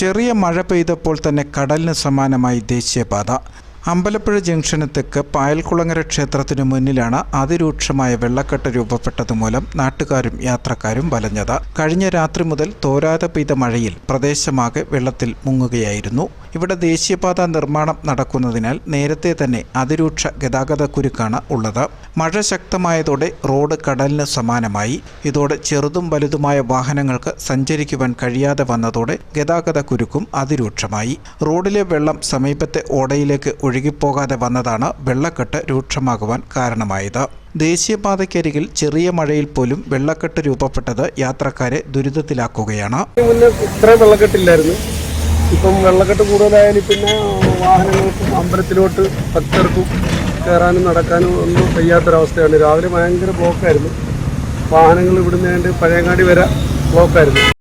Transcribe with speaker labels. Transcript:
Speaker 1: ചെറിയ മഴ പെയ്തപ്പോൾ തന്നെ കടലിന് സമാനമായി ദേശീയപാത. അമ്പലപ്പുഴ ജംഗ്ഷന് തെക്ക് പായൽക്കുളങ്ങര ക്ഷേത്രത്തിനു മുന്നിലാണ് അതിരൂക്ഷമായ വെള്ളക്കെട്ട് രൂപപ്പെട്ടത് മൂലം നാട്ടുകാരും യാത്രക്കാരും വലഞ്ഞത്. കഴിഞ്ഞ രാത്രി മുതൽ തോരാതെ പെയ്ത മഴയിൽ പ്രദേശമാകെ വെള്ളത്തിൽ മുങ്ങുകയായിരുന്നു. ഇവിടെ ദേശീയപാത നിർമ്മാണം നടക്കുന്നതിനാൽ നേരത്തെ തന്നെ അതിരൂക്ഷ ഗതാഗത കുരുക്കാണ് ഉള്ളത്. മഴ ശക്തമായതോടെ റോഡ് കടലിന് സമാനമായി. ഇതോടെ ചെറുതും വലുതുമായ വാഹനങ്ങൾക്ക് സഞ്ചരിക്കുവാൻ കഴിയാതെ വന്നതോടെ ഗതാഗത കുരുക്കും അതിരൂക്ഷമായി. റോഡിലെ വെള്ളം സമീപത്തെ ഓടയിലേക്ക് ഒഴുകിപ്പോകാതെ വന്നതാണ് വെള്ളക്കെട്ട് രൂക്ഷമാകുവാൻ കാരണമായത്. ദേശീയപാതയ്ക്കരികിൽ ചെറിയ മഴയിൽ പോലും വെള്ളക്കെട്ട് രൂപപ്പെട്ടത് യാത്രക്കാരെ ദുരിതത്തിലാക്കുകയാണ്.
Speaker 2: ഇപ്പം വെള്ളക്കെട്ട് കൂടുതലായാലും പിന്നെ വാഹനങ്ങൾക്കും അമ്പലത്തിലോട്ട് ഭക്തർക്കും കയറാനും നടക്കാനും ഒന്നും കഴിയാത്തൊരവസ്ഥയാണ് രാവിലെ ഭയങ്കര ബ്ലോക്കായിരുന്നു. വാഹനങ്ങൾ ഇവിടുന്ന് പഴയങ്ങാടി വരെ ബ്ലോക്കായിരുന്നു.